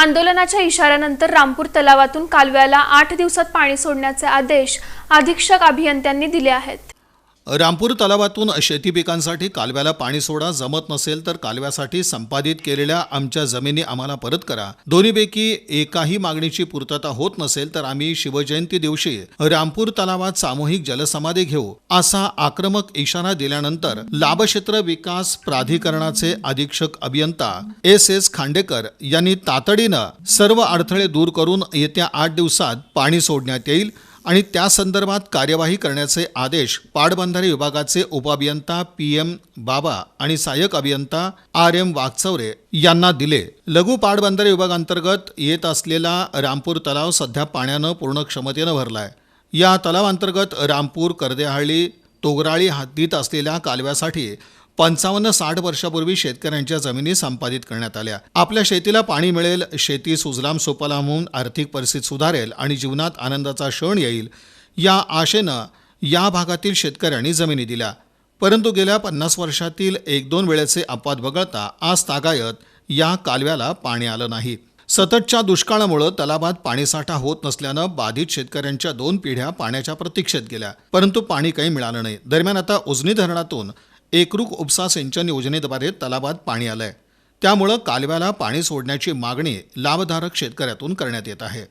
आंदोलनाच्या इशाऱ्यानंतर रामपूर तलावातून कालव्याला आठ दिवसात पाणी सोडण्याचे आदेश अधीक्षक अभियंत्यांनी दिले आहेत. रामपूर तलावातून शेती पिकांसाठी कालव्याला पाणी सोडा जमत नसेल तर कालव्यासाठी संपादित केलेल्या आमच्या जमिनी आम्हाला परत करा. दोन्हीपैकी एकाही मागणीची पूर्तता होत नसेल तर आम्ही शिवजयंती दिवशी रामपूर तलावात सामूहिक जलसमाधी घेऊ असा आक्रमक इशारा दिल्यानंतर लाभक्षेत्र विकास प्राधिकरणाचे अधीक्षक अभियंता एस एस खांडेकर यांनी तातडीनं सर्व अडथळे दूर करून येत्या आठ दिवसात पाणी सोडण्यात येईल. आणि त्या संदर्भात कार्यवाही करण्याचे आदेश पाटबंधारे विभागाचे उपअभियंता पी एम बाबा आणि सहाय्यक अभियंता आर एम वागचौरे यांना दिले. लघु पाटबंधारे विभागांतर्गत येत असलेला रामपूर तलाव सध्या पाण्यानं पूर्ण क्षमतेनं भरला आहे या तलावांतर्गत रामपूर कर्देहळ्ळी तोगराळी हद्दीत असलेल्या कालव्यासाठी पंचावन्न साठ वर्षापूर्वी शेतकऱ्यांच्या जमिनी संपादित करण्यात आल्या. आपल्या शेतीला पाणी मिळेल शेती सुजलाम सुफलाम होऊन आर्थिक परिस्थिती सुधारेल आणि जीवनात आनंदाचा क्षण येईल या आशेनं या भागातील शेतकऱ्यांनी जमिनी दिल्या. परंतु गेल्या पन्नास वर्षातील एक दोन वेळेचे अपवाद वगळता आज तागायत या कालव्याला पाणी आलं नाही. सततच्या दुष्काळामुळं तलावात पाणीसाठा होत नसल्यानं बाधित शेतकऱ्यांच्या दोन पिढ्या पाण्याच्या प्रतीक्षेत गेल्या. परंतु पाणी काही मिळालं नाही. दरम्यान आता उजनी धरणातून एकरूप उपसा सिंचन योजनेद्वारे तलावात पाणी आलं आहे त्यामुळं कालव्याला पाणी सोडण्याची मागणी लाभधारक शेतकऱ्यातून करण्यात येत आहे.